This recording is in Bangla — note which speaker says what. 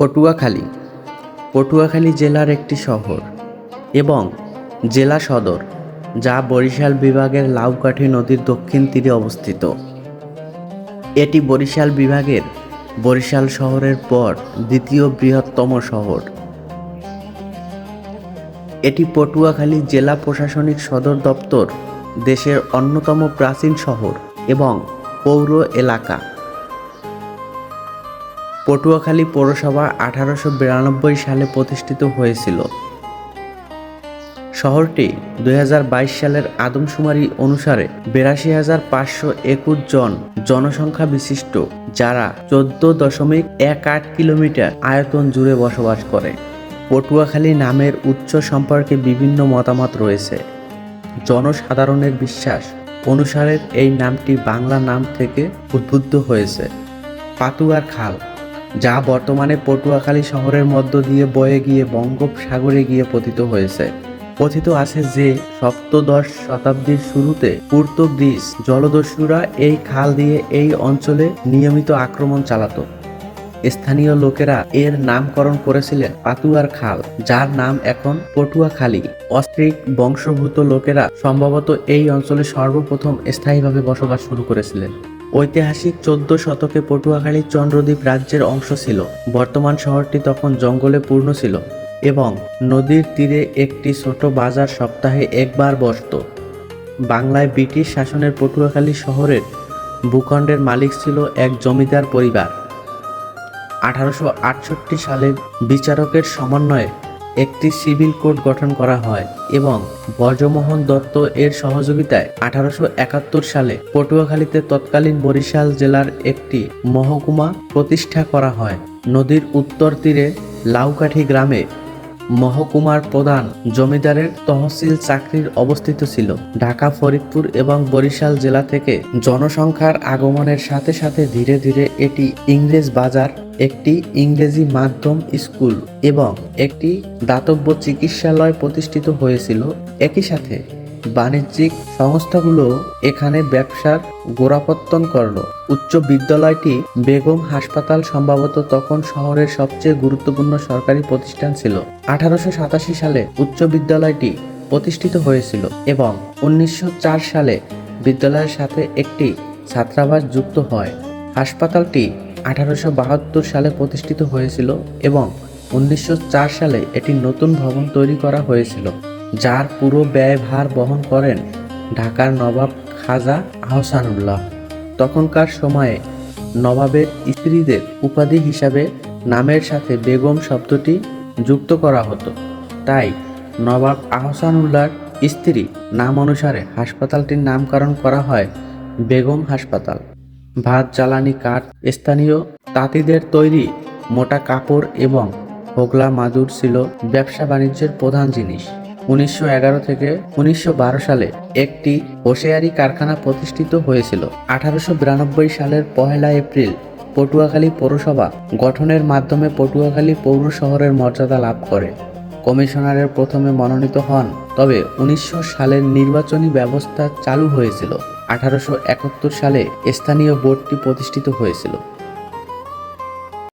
Speaker 1: পটুয়াখালী। পটুয়াখালী জেলার একটি শহর এবং জেলা সদর, যা বরিশাল বিভাগের লাউকাঠি নদীর দক্ষিণ তীরে অবস্থিত। এটি বরিশাল বিভাগের বরিশাল শহরের পর দ্বিতীয় বৃহত্তম শহর। এটি পটুয়াখালী জেলা প্রশাসনিক সদর দপ্তর দেশের অন্যতম প্রাচীন শহর এবং পৌর এলাকা। পটুয়াখালী পৌরসভা আঠারোশো বিরানব্বই সালে প্রতিষ্ঠিত হয়েছিল। শহরটি দুই হাজার বাইশ সালের আদমশুমারি অনুসারে বিরাশি হাজার পাঁচশো একুশ জন জনসংখ্যা বিশিষ্ট, যারা চোদ্দ দশমিক এক আট কিলোমিটার আয়তন জুড়ে বসবাস করে। পটুয়াখালী নামের উচ্চ সম্পর্কে বিভিন্ন মতামত রয়েছে। জনসাধারণের বিশ্বাস অনুসারে এই নামটি বাংলা নাম থেকে উদ্বুদ্ধ হয়েছে। পাতুয়ার খাল যা বর্তমানে পটুয়াখালী শহরের মধ্য দিয়ে বয়ে গিয়ে বঙ্গোপসাগরে গিয়ে পতিত হয়েছে। কথিত আছে যে সপ্তদশ শতাব্দীর শুরুতে পর্তুগিজ জলদস্যুরা এই খাল দিয়ে এই অঞ্চলে নিয়মিত আক্রমণ চালাতো। স্থানীয় লোকেরা এর নামকরণ করেছিলেন পাতুয়ার খাল, যার নাম এখন পটুয়াখালী। অস্ট্রিক বংশভূত লোকেরা সম্ভবত এই অঞ্চলে সর্বপ্রথম স্থায়ীভাবে বসবাস শুরু করেছিলেন। ঐতিহাসিক চোদ্দ শতকে পটুয়াখালী চন্দ্রদ্বীপ রাজ্যের অংশ ছিল। বর্তমান শহরটি তখন জঙ্গলে পূর্ণ ছিল এবং নদীর তীরে একটি ছোট বাজার সপ্তাহে একবার বসত। বাংলায় ব্রিটিশ শাসনের পটুয়াখালী শহরের ভূখণ্ডের মালিক ছিল এক জমিদার পরিবার। আঠারোশো আটষট্টি সালে বিচারকের সমন্বয়ে একটি সিভিল কোড গঠন করা হয় এবং ব্রজমোহন দত্ত এর সহযোগিতায় আঠারোশো একাত্তর সালে পটুয়াখালীতে তৎকালীন বরিশাল জেলার একটি মহকুমা প্রতিষ্ঠা করা হয়। নদীর উত্তর তীরে লাউকাঠি গ্রামে মহকুমার প্রধান জমিদারের তহসিল চাকরির অবস্থিত ছিল। ঢাকা, ফরিদপুর এবং বরিশাল জেলা থেকে জনসংখ্যার আগমনের সাথে সাথে ধীরে ধীরে এটি ইংরেজ বাজার, একটি ইংরেজি মাধ্যম স্কুল এবং একটি দাতব্য চিকিৎসালয় প্রতিষ্ঠিত হয়েছিল। একই সাথে বাণিজ্যিক সংস্থাগুলো এখানে ব্যবসার গোড়াপত্তন করল। উচ্চ বিদ্যালয়টি বেগম হাসপাতাল সম্ভবত তখন শহরের সবচেয়ে গুরুত্বপূর্ণ সরকারি প্রতিষ্ঠান ছিল। আঠারোশো সাতাশি সালে উচ্চ বিদ্যালয়টি প্রতিষ্ঠিত হয়েছিল এবং উনিশশো চার সালে বিদ্যালয়ের সাথে একটি ছাত্রাবাস যুক্ত হয়। হাসপাতালটি আঠারোশো বাহাত্তর সালে প্রতিষ্ঠিত হয়েছিল এবং উনিশশো চার সালে এটি নতুন ভবন তৈরি করা হয়েছিল। যার পুরো ব্যয়ভার বহন করেন ঢাকার নবাব খাজা আহসানুল্লাহ তখনকার সময়ে নবাবের স্ত্রীদের উপাধি হিসাবে নামের সাথে বেগম শব্দটি যুক্ত করা হতো। তাই নবাব আহসানুল্লাহর স্ত্রী নাম অনুসারে হাসপাতালটির নামকরণ করা হয় বেগম হাসপাতাল। ভাত, জ্বালানি, কাঠ, স্থানীয় তাঁতিদের তৈরি মোটা কাপড় এবং হোগলা মাদুর ছিল ব্যবসা বাণিজ্যের প্রধান জিনিস। উনিশশো এগারো থেকে উনিশশো বারো সালে একটি হোসিয়ারি কারখানা প্রতিষ্ঠিত হয়েছিল। আঠারোশো বিরানব্বই সালের পহেলা এপ্রিল পটুয়াখালী পৌরসভা গঠনের মাধ্যমে পটুয়াখালী পৌর শহরের মর্যাদা লাভ করে। কমিশনারের প্রথমে মনোনীত হন, তবে উনিশশো সালের নির্বাচনী ব্যবস্থা চালু হয়েছিল। আঠারোশো একাত্তর সালে স্থানীয় বোর্ডটি প্রতিষ্ঠিত হয়েছিল।